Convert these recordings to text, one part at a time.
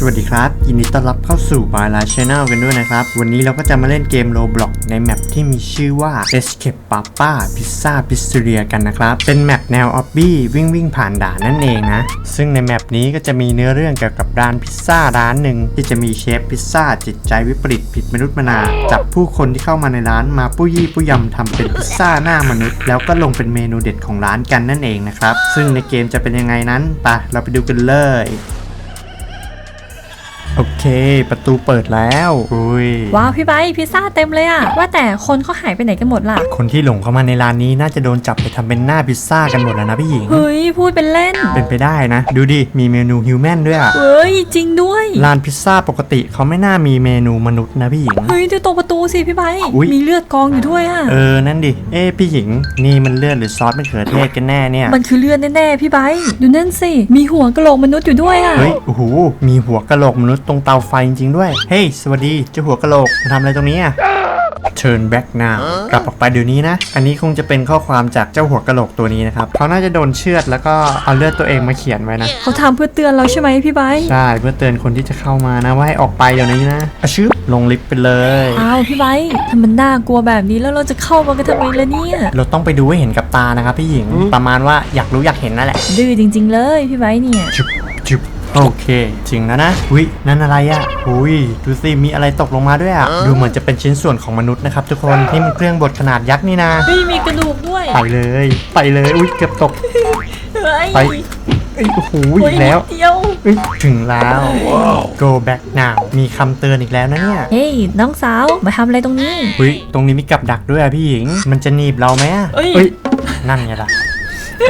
สวัสดีครับ ยินดีต้อนรับเข้าสู่ b y l i f e Channel กันด้วยนะครับ วันนี้เราก็จะมาเล่นเกม Roblox ในแมปที่มีชื่อว่า Escape Papa Pizza Pizzeria กันนะครับ เป็นแมปแนวออบบี้วิ่งวิ่งผ่านด่านนั่นเองนะ ซึ่งในแมปนี้ก็จะมีเนื้อเรื่องเกี่ยวกับร้านพิซซ่าร้านหนึ่งที่จะมีเชฟพิซซ่าจิตใจวิปริตผิดมนุษย์มนา จับผู้คนที่เข้ามาในร้านมาปุ้ยี่ปุ้ยำทำเป็นพิซซ่าหน้ามนุษย์ แล้วก็ลงเป็นเมนูเด็ดของร้านกันนั่นเองนะครับซึ่งในเกมจะเป็นยังไงนั้นไปเราไปดูกันเลย เค ประตูเปิดแล้วอุ้ยว้าวพี่ไบร์ทพิซซ่าเต็มเลยอะว่าแต่คนเขาหายไปไหนกันหมดล่ะ คนที่หลงเข้ามาในร้านนี้น่าจะโดนจับไปทำเป็นหน้าพิซซ่ากันหมดแล้วนะพี่หญิง เฮ้ยพูดเป็นเล่น เป็นไปได้นะ ดูดิ มีเมนูฮิวแมนด้วยอะเฮ้ยจริงด้วย ร้านพิซซ่าปกติเขาไม่น่ามีเมนูมนุษย์นะพี่หญิง เฮ้ยดูตรงประตูสิพี่ไบร์ทอุ๊ย มีเลือดกองอยู่ด้วยอะเออ นั่นดิ เอ๊ะพี่หญิง นี่มันเลือดหรือซอสมะเขือเทศกันแน่เนี่ย มันคือเลือดแน่ๆพี่ไบร์ทดูนั่นสิ มีหัวกะโหลกมนุษย์อยู่ด้วยอะ เฮ้ย โอ้โห มีหัวกะโหลกมนุษย์ตรงเตาไฟจริงๆด้วย เฮ้ย สวัสดีเจ้าหัวกะโหลกมาทำอะไรตรงนี้อะ Turn back now กลับออกไปเดี๋ยวนี้นะ อันนี้คงจะเป็นข้อความจากเจ้าหัวกะโหลกตัวนี้นะครับ เขาน่าจะโดนเชือดแล้วก็เอาเลือดตัวเองมาเขียนไว้นะ เขาทำเพื่อเตือนเราใช่ไหมพี่ไบร์ทใช่เพื่อเตือนคนที่จะเข้ามานะว่าให้ออกไปเดี๋ยวนี้นะอะชึบลงลิฟต์ไปเลย อ้าวพี่ไบร์ทถ้ามันน่ากลัวแบบนี้แล้วเราจะเข้ามากันทำไมล่ะเนี่ย เราต้องไปดูให้เห็นกับตานะครับพี่หญิง ประมาณว่าอยากรู้อยากเห็นนั่นแหละ ดื้อจริง ๆ เลยพี่ไบร์ทเนี่ยจุบจุบ โอเคจริงแล้วนะอุ้ยนั่นอะไรอะ่ะอุ้ยดูสิมีอะไรตกลงมาด้วยอะ่ะดูเหมือนจะเป็นชิ้นส่วนของมนุษย์นะครับทุกคนนี่มันเครื่องบดขนาดยักษ์นี่นะเฮ้ยมีกระดูกด้วยไปเลย ไปเลยอุ้ยเกือบตกเฮ้ยไปเอ้ยโอ้โหโอ้อียกแล้วนิดเดียวเอ้ยถึงแล้ว go back now มีคำเตือนอีกแล้วนะเนี่ยเฮ้ยน้องสาวมาทำอะไรตรงนี้อุ้ยตรงนี้มีกับดักด้วยอะพี่หญิง มันจะหนีบเราไหมอะเอ้ยเอ้ยนั่นไงล่ะ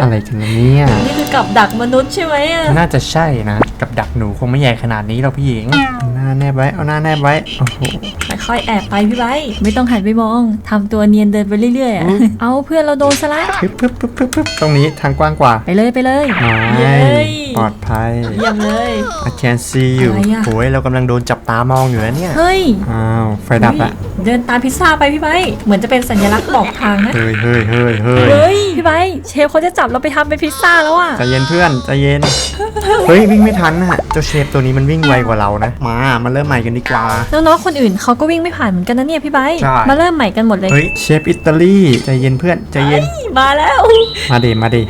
อะไรกันเนี่ย นี่คือกับดักมนุษย์ใช่ไหมอะน่าจะใช่นะ กับดักหนูคงไม่ใหญ่ขนาดนี้หรอกพี่หญิงเอาหน้าแนบไว้ เอาหน้าแนบไว้ โอ้โห ค่อยๆแอบไปพี่ไบร์ทไม่ต้องหันไปมองทำตัวเนียนเดินไปเรื่อยๆอะอุ๊ยเอาเพื่อนเราโดนซะละปึ๊บปึ๊บปึ๊บปึ๊บปึ๊บตรงนี้ทางกว้างกว่าไปเลยไปเลยไม่เย้ยปลอดภัย เยี่ยมเลย I can see you อะไรอะ โอ้ยเรากำลังโดนจับตามองอยู่แล้วเนี่ย เฮ้ยอ้าว ไฟดับละเดินตามพิซซ่าไปพี่ไบร์ทเหมือนจะเป็นสัญลักษณ์บอกทางนะเฮ้ยเฮ้ยเฮ้ยเฮ้ยเฮ้ยพี่ไบร์ทเชฟเขาจะจับเราไปทำเป็นพิซซ่าแล้วอะใจเย็นเพื่อนใจเย็น เฮ้ยวิ่งไม่ทันน่ะ เจ้าเชฟตัวนี้มันวิ่งไวกว่าเรานะ มา มาเริ่มใหม่กันดีกว่า น้องๆคนอื่นเขาก็วิ่งไม่ผ่านเหมือนกันนะเนี่ยพี่ไบร์ทใช่ มาเริ่มใหม่กันหมดเลยเฮ้ยเชฟอิตาลีใจเย็นเพื่อนใจเย็นมาแล้วมาดิมาดิ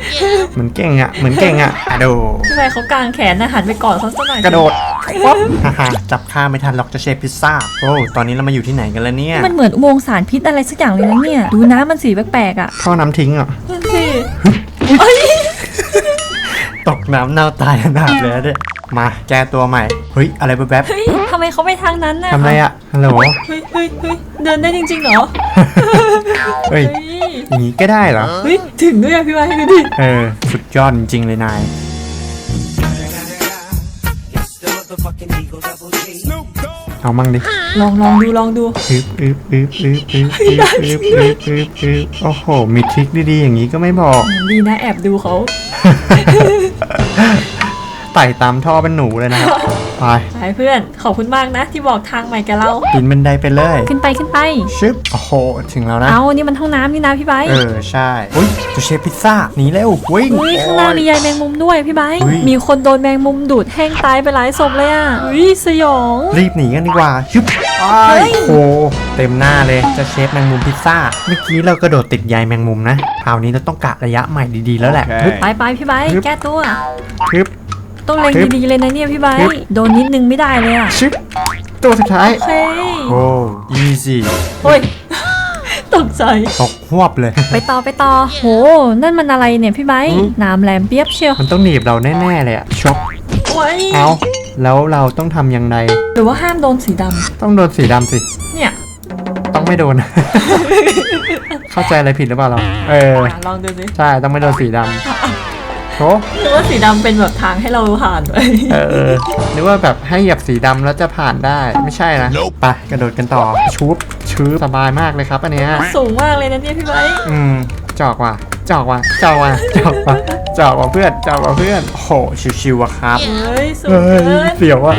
เหมือนเก่งอะเหมือนเก่งอะอะโดพี่ไบร์ทเขากางแขนนะหันไปกอดเขาสักหน่อยกระโดดป๊อปฮ่าฮ่าจับข้าไม่ทันหรอกเจะเชฟพิซซ่าโอ้ตอนนี้เรามาอยู่ที่ไหนกันแล้วเนี่ยมันเหมือนอุโมงค์สารพิษอะไรสักอย่างเลยนะเนี่ย ดูน้ำมันสีแปลกๆอะท่อน้ำทิ้งเหรอนั่นสิ ตกน้ำเน่าตายขนาดเลยเนี่ย มาแก้ตัวใหม่ เฮ้ย อะไรแป๊บเฮ้ยทำไมเขาไปทางนั้นน่ะๆทำไรอะฮัลโหลเฮ้ยเฮ้ยเฮ้ยเดินได้จริงๆเหรอเฮ้ยเฮ้ยอย่างนี้ก็ได้เหรอ เฮ้ยถึงด้วยอะพี่ไว้ดูดิเออ สุดยอดจริงๆเลยนาย เอามั่งดิลองลองดูลองดูอึบอึบอึบอึบอึบอึบอึบอึบอึบอึบโอ้โห มีทริคดีๆอย่างนี้ก็ไม่บอก ดีนะแอบดูเขา ไต่ตามท่อเป็นหนูเลยนะครับ ไปใช่เพื่อน ขอบคุณมากนะ ที่บอกทางใหม่กับเราปีนบันไดไปเลยขึ้นไปขึ้นไป ชึบโอ้โหถึงแล้วนะ เอานี่มันห้องน้ำนี่นะพี่ไบร์ทเออใช่อุ้ยตัวเชฟพิซซ่าหนีเร็ววิ่งเฮ้ยข้างหน้ามีใยแมงมุมด้วยพี่ไบร์ทเฮ้ยมีคนโดนแมงมุมดูดแห้งตายไปหลายศพเลยอะเฮ้ยสยอง รีบหนีกันดีกว่าชึบเฮ้ยโอ้โหเต็มหน้าเลยเจะเชฟแมงมุมพิซซ่าเมื่อกี้เรากระโดดติดใยแมงมุมนะคราวนี้เราต้องกะระยะใหม่ดีๆแล้วแหละฮึบไปไปพี่ไบร์ทฮึบแก้ตัวฮึบ ต้องเล็งฮึบดีๆเลยนะเนี่ยพี่ไบร์ฮึทบโดนนิดนึงไม่ได้เลยอะชึบตัวสุดท้าย เฮ้ยโอ้ easy โอ้ยตกใจตกหวบเลย ไปต่อไปต่อ โห นั่นมันอะไรเนี่ยพี่ไบร์ทอืมน้ำแหลมเปียบเชียว มันต้องหนีบเราแน่ๆเลยอะชกโอ้ยเอาแล้วเราต้องทำยังไงหรือว่าห้ามโดนสีดต้องโดนสีดำสิำเนี่ยต้องไม่โดน เข้าใจอะไรผิดหรือเปล่าเรา เอออะลองดูสิ ใช่ ต้องไม่โดนสีดำ โถหรือว่าสีดำเป็นแบบทางให้เราผ่านไปเออหรือว่าแบบให้เหยียบสีดำแล้วจะผ่านได้ไม่ใช่นะ ไปกระโดดกันต่อชุบชืบสบายมากเลยครับอันเนี้ยสูงมากเลยนะเนี่ยพี่ไบร์ทอืมจอกว่ะจอกว่ะจอกว่ะจอกว่ะจอกว่ะเพื่อนจอกว่ะเพื่อนโอ้โหชิวๆอะครับเฮ้ยสูงเฮ้เกิยนเสียวอะ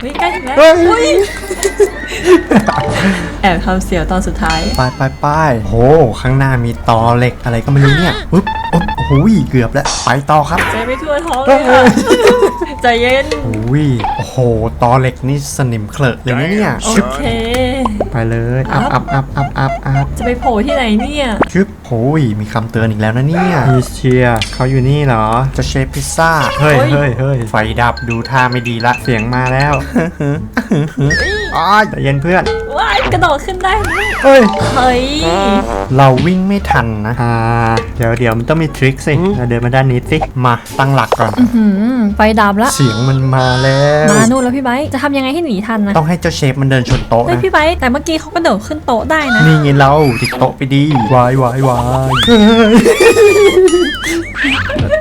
เฮ้ยใกล้ถึงแล้วเฮ้ย อุ๊ย แอบทำเสียวตอนสุดท้ายไปไปไปโหข้างหน้ามีตอเหล็กอะไรก็ไม่รู้เนี่ยปึ๊บปึ๊บโอ้โหเกือบแล้ว ไปต่อครับใจไม่ทั่วท้องเลยอะใจเย็น อุ้ยโอ้โห ตอเหล็กนี่สนิมเคลอะเลยนะเนี่ยโอชึบเค ไปเลยอัพอัพอัพอัพอัพอัพจะไปโผล่ที่ไหนเนี่ย ชึบโอ้ยมีคำเตือนอีกแล้วนะเนี่ยพีเชียเขาอยู่นี่เหรอ จะเชฟพิซซ่า เฮ้ยเฮ้เฮ้ยยเฮ้ยไฟดับดูท่าไม่ดีละ เสียงมาแล้ว อ้ายใจเย็นเพื่อน ว้ายกระโดดขึ้นได้ด้วยเฮ้ย เฮ้ยเราวิ่งไม่ทันนะอ่าเดี๋ยวเดี๋ยวมันต้องมีทริคสิเราเดินมาด้านนี้สิ มาตั้งหลักก่อนหืมไฟดับละเสียงมันมาแล้ว มานู่นแล้วพี่ไบร์ทจะทำยังไงให้หนีทันนะต้องให้เจ้าเชฟมันเดินชนโต๊ะเฮ้ยนะ พี่ไบร์ทแต่เมื่อกี้เขากระโดดขึ้นโต๊ะได้นะ นี่ไงเราติดโต๊ะไปดีวายวายวาย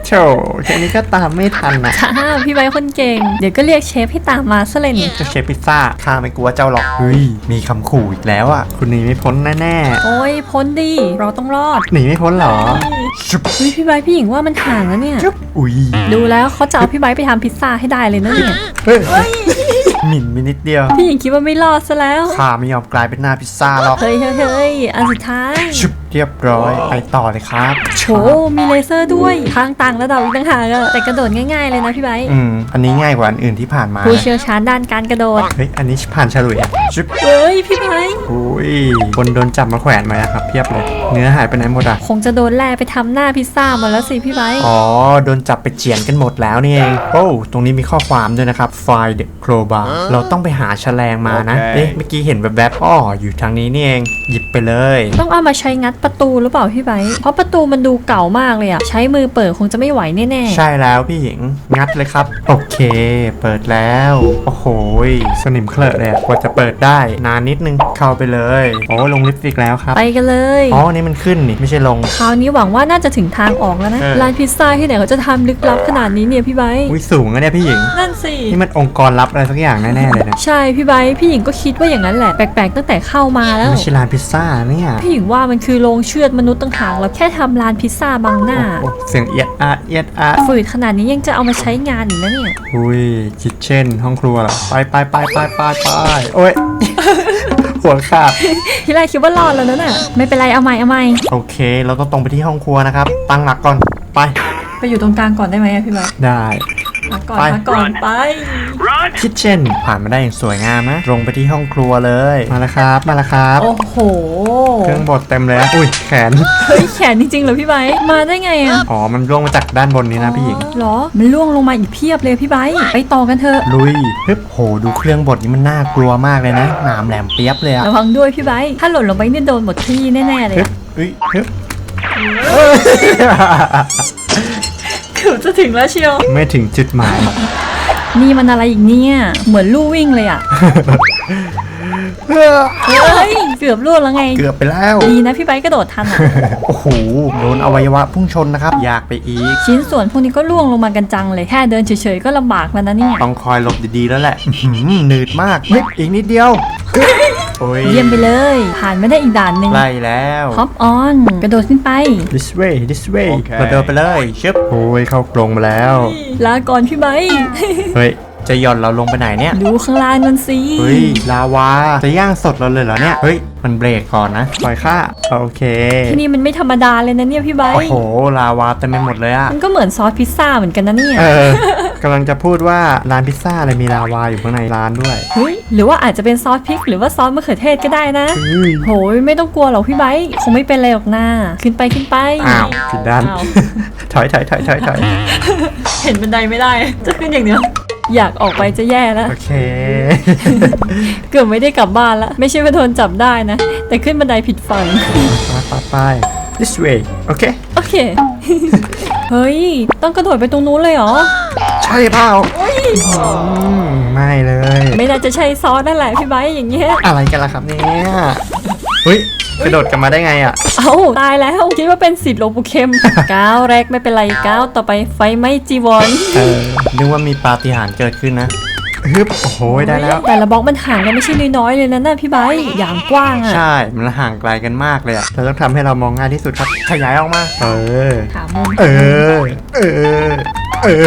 โธ่แค่นี้ก็ตามไม่ทันนะจ้าพี่ไบร์ทคนเก่ง เดี๋ยวก็เรียกเชฟให้ตามมาซะเลยนี่เจ้าเชฟพิซซ่าข้าไม่กลัวเจ้าหรอกเฮ้ยมีคำขู่อีกแล้วอะ คุณหนีไม่พ้นแน่โอ้ยพ้นดี เราต้องรอดๆหนีไม่พ้นเหรอชุบเฮ้ยพี่ไบร์ทพี่หญิงว่ามันห่างแล้วเนี่ย ชุบอุ้ยดูแล้วเขาจะเอาพี่ไบร์ทไปทำพิซซ่าให้ได้เลยนะเนี่ย เฮ้ยหมิ่นไปนิดเดียวพี่หญิงคิดว่าไม่รอดซะแล้ว ข้าไม่ยอมกลายเป็นหน้าพิซซ่าหรอกเฮ้ยเฮ้ยเฮ้ยอันสุดท้าย ชุบเรียบร้อยไปต่อเลยครับโฉมีเลเซอร์ด้วยทางต่างระดับอีกต่างหากอะแต่กระโดดง่ายๆเลยนะพี่ไบร์ทอืมอันนี้ง่ายกว่าอันอื่นที่ผ่านมาผู้เชี่ยวชาญด้านการกระโดดเฮ้ยอันนี้ผ่านฉลุยอะ ชุบเฮ้ยพี่ไบร์ทอุ้ยคนโดนจับมาแขวนมาอะครับเพียบเลย เนื้อหายไปไหนหมดอะ คงจะโดนแล่ไปทำหน้าพิซซ่าหมาแล้วสิพี่ไบร์ทอ๋อ โดนจับไปเจียนกันหมดแล้วนี่เองโอ้ตรงนี้มีข้อความด้วยนะครับ Find the crowbar เราต้องไปหาแฉลงมานะโอเคเอ๊ะเมื่อกี้เห็นแบบแบบๆอ๋ออยู่ทางนี้นี่เองหยิบไปเลย ต้องเอามาใช้งัดประตูหรือเปล่าพี่ไบร์ทเพราะประตูมันดูเก่ามากเลยอะใช้มือเปิดคงจะไม่ไหวแน่ใช่แล้วพี่หญิงงัดเลยครับ โอเค เปิดแล้ว โอ้โหยสนิมเคลอะเลยอะกว่าจะเปิดได้นานนิดนึงเข้าไปเลย โอ้ลงลิฟต์อีกแล้วครับๆไปกันเลยอ๋อนี่มันขึ้นนี่ไม่ใช่ลง คราวนี้หวังว่าน่าจะถึงทางออกแล้วนะเออ ร้านพิซซ่าที่ไหนเขาจะทำลึกลับขนาดนี้เนี่ยพี่ไบร์ทอุ้ยสูงอะเนี่ยพี่หญิง นั่นสินี่มันองค์กรลับอะไรสักอย่างแน่ๆเลยนะใช่พี่ไบร์ทพี่หญิงก็คิดว่าอย่างนั้นแหละแปลกๆตั้งแต่เข้ามาแล้ว ไม่ใช่ร้านพิซซ่าเนี่ยพี่หญิงว่ามันคือโรงเชือดมนุษย์ต่างหากแล้วแค่ทำร้านพิซซ่าบังหน้าโอ้เสียงเอียดอาดเอียดอาดฝืดขนาดนี้ยังจะเอามาใช้งานอีกนะเนี่ย อุ้ยคิดเช่นห้องครัวเหรอไปไปไปไปไปไปโอ้ย หัวขาดที่แรกคิดว่ารอดแล้วนะน่ะ ไม่เป็นไรเอาใหม่เอาใหม่โอเค เราต้องตรงไปที่ห้องครัวนะครับ ตั้งหลักก่อนไป ไปอยู่ตรงกลางก่อนได้ไหมอะพี่ไบร์ทได้ มาก่อนไปมาก่อนไปคิดเช่นผ่านมาได้อย่างสวยงามนะตรงไปที่ห้องครัวเลย มาแล้วครับ มาแล้วครับ โอ้โห เครื่องบดเต็มเลยอะอุ้ยแขน เฮ้ยแขนจริงๆเหรอพี่ไบร์ทมาได้ไงอะอ๋อ มันร่วงมาจากด้านบนนี้นะพี่หญิง เหรอ มันล่วงลงมาอีกเพียบเลยพี่ไบร์ทไปต่อกันเถอะ ลุยฮึบโห ดูเครื่องบดนี้มันน่ากลัวมากเลยนะ หนามแหลมเปียบเลยอะระวังด้วยพี่ไบร์ทถ้าหล่นลงไปเนี่ยโดนหมดที่แน่ๆเลยฮึบอะเฮ้ยฮึบ เกือบจะถึงแล้วเชียว ไม่ถึงจุดหมาย นี่มันอะไรอีกเนี่ย เหมือนลู่วิ่งเลยอะเฮ้ย เกือบล่วงแล้วไง เกือบไปแล้ว ดีนะพี่ไบร์ทกระโดดทันอะโอ้โห โดนอวัยวะพุ่งชนนะครับ อยากไปอีก ชิ้นส่วนพวกนี้ก็ล่วงลงมากันจังเลย แค่เดินเฉยๆก็ลำบากแล้วนะเนี่ย ต้องคอยหลบดีๆแล้วแหละอื้อหือหนืดมากเฮ้ยอีกนิดเดียวโอ้ย เยี่ยมไปเลย ผ่านไม่ได้อีกด่านหนึ่งไล่แล้วฮอปออน กระโดดขึ้นไป this way this way โอเคเราเดินไปเลยชึบโอ้ยเข้ากรงมาแล้ว ลาก่อนพี่ไบร์ทเฮ้ยจะหย่อนเราลงไปไหนเนี่ย ดูข้างล่างกันสิ เฮ้ย ลาวา จะย่างสดเราเลยเหรอเนี่ย เฮ้ย มันเบรกก่อนนะ ปล่อยค่า โอเค ที่นี่มันไม่ธรรมดาเลยนะเนี่ยพี่ไบร์โอ้ทโห ลาวาเต็มไปหมดเลยอะมันก็เหมือนซอสพิซซ่าเหมือนกันนะเนี่ยเออ กำลังจะพูดว่าร้านพิซซ่าอะไรมีลาวาอยู่ข้างในร้านด้วยเฮ้ยหรือว่าอาจจะเป็นซอสพริก หรือว่าซอสมะเขือเทศก็ได้นะเฮ้ยโหยไม่ต้องกลัวหรอกพี่ไบร์ทคงไม่เป็นไรหรอกนะขึ้นไปขึ้นไป อ้าวผิดด้าน อ้าว ถอยถอยถอยถอยถอยเห็นบันไดไม่ได้ จะขึ้นอย่างเดียวอยากออกไปจะแย่แล้ว โอเค เกือบไม่ได้กลับบ้านละไม่ใช่ว่าโดนจับได้นะ แต่ขึ้นบันไดผิดฝั่ง ไปไปไป this way โอเค โอเค เฮ้ย ต้องกระโดดไปตรงนู้นเลยเหรอ ใช่เปล่าอืมไม่เลย ไม่น่าจะใช่ซอสนั่นแหละพี่ไบร์ทอย่างเงี้ย อะไรกันล่ะครับเนี่ยเฮ้ยกระโดดกันมาได้ไงอะ เอ้าตายแล้วคิดว่าเป็นสิทธิ์หลวงปู่เข็มก้าวแรกไม่เป็นไรก้าวต่อไปไฟไหม้จีวร เออนึกว่ามีปาฏิหาริย์เกิดขึ้นนะ ฮึบโอ้โหได้แล้ว แต่ละบล็อกมันห่างกันไม่ใช่น้อยๆเลยนะน่ะพี่ไบร์ทอย่างกว้างอะ ใช่ มันห่างไกลกันมากเลยอะเราต้องทำให้เรามองง่ายที่สุดครับ ขยายออกมา เออขามุม เออ เออ เออ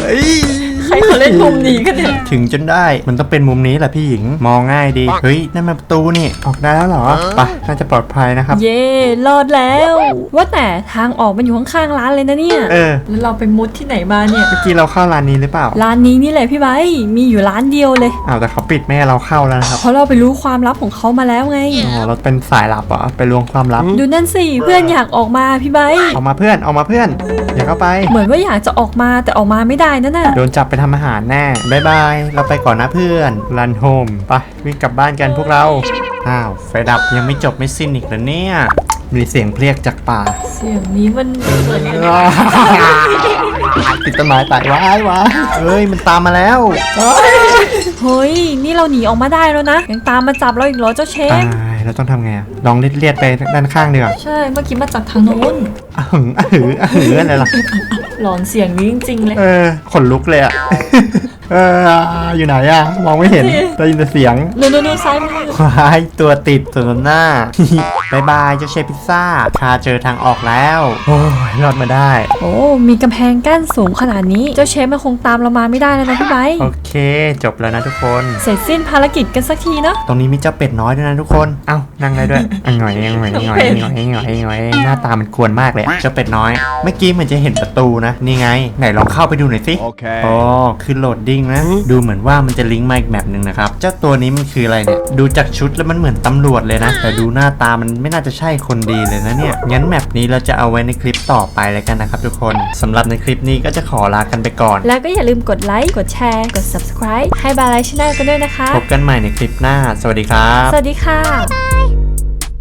เฮ้ยข รเขาเล่นมุมนี้กันเนี่ยถึงจนได้ มันต้องเป็นมุมนี้แหละพี่หญิง มองง่ายดี เฮ้ย นั่นมันประตูนี่ ออกได้แล้วเหรอไปน่าจะปลอดภัยนะครับ เย่รอดแล้ว ว่าแต่ทางออกมันอยู่ข้างๆร้านเลยนะเนี่ยเออ แล้วเราไปมุดที่ไหนมาเนี่ย เมื่อกี้เราเข้าร้านนี้หรือเปล่า ร้านนี้นี่แหละพี่ไบร์ทมีอยู่ร้านเดียวเลย อ้าวแต่เขาปิดไม่ให้เราเข้าแล้วนะครับ เพราะเราไปรู้ความลับของเขามาแล้วไง อ๋อ เราเป็นสายลับเหรอ ไปลวงความลับ ดูนั่นสิเพื่อนอยากออกมาพี่ไบร์ทออกมาเพื่อน ออกมาเพื่อน อย่าเข้าไป เหมือนว่าอยากจะออกมาแต่ออกมาไม่ได้นั่นน่ะ โดนจับไปทำอาหารแน่บายบาย เราไปก่อนนะเพื่อนรันโฮมไปวิ่งกลับบ้านกันพวกเรา อ้าวไฟดับยังไม่จบไม่สิ้นอีกแล้วเนี่ย มีเสียงเพลียกจากป่า เสียงนี้มันเหมือนกันติดต้นไม้ตายว้ายวายเฮ้ยมันตามมาแล้วเฮ้ยเฮ้ย นี่เราหนีออกมาได้แล้วนะ ยังตามมาจับเราอีกเหรอเจ้าเชตาฟยเราต้องทำไงอะลองเลียดๆไปด้านข้างดีกว่าใช่ เมื่อกี้มาจากทางโน้นอะหึงอะหืออะหืออะไรล่ะ หลอนเสียงนี้จริงๆเลย เออขนลุกเลยอะ เอออยู่ไหนอะ มองไม่เห็นได้ยินแต่เสียงโน้นๆๆซ้ายมือวายตัวติดตัวหน้า บายบายเจ้าเชฟพิซซ่าคาเจอทางออกแล้ว โอ้ยรอดมาได้ โอ้ มีกำแพงกั้นสูงขนาดนี้ เจ้าเชฟมันคงตามเรามาไม่ได้แล้วนะพี่ไบร์ทโอเค จบแล้วนะทุกคน เสร็จสิ้นภารกิจกันสักทีเนาะ ตรงนี้มีเจ้าเป็ดน้อยด้วยนะทุกคน เอ้านั่งได้ด้วยอะหงอยหงอยหงอยหงอยหงอยหงอยหน้าตามันกวนมากเลยอะเจ้าเป็ดน้อย เมื่อกี้เหมือนจะเห็นประตูนะ นี่ไง ไหนลองเข้าไปดูหน่อยสิ Okay. อ๋อคือโหลดดิ้งนะ ดูเหมือนว่ามันจะลิงก์มาอีกแมปหนึ่งนะครับ เจ้าตัวนี้มันคืออะไรเนี่ย ดูจากชุดแล้วมันเหมือนตำรวจเลยนะ แต่ดูหน้าตามันไม่น่าจะใช่คนดีเลยนะเนี่ย งั้นแมปนี้เราจะเอาไว้ในคลิปต่อไปแล้วกันนะครับทุกคนสำหรับในคลิปนี้ก็จะขอลากันไปก่อน แล้วก็อย่าลืมกดไลค์ กดแชร์ กด subscribe ให้บาร์ไลชแนลกันด้วยนะคะ พบกันใหม่ในคลิปหน้า สวัสดีครับ สวัสดีค่ะ Bye.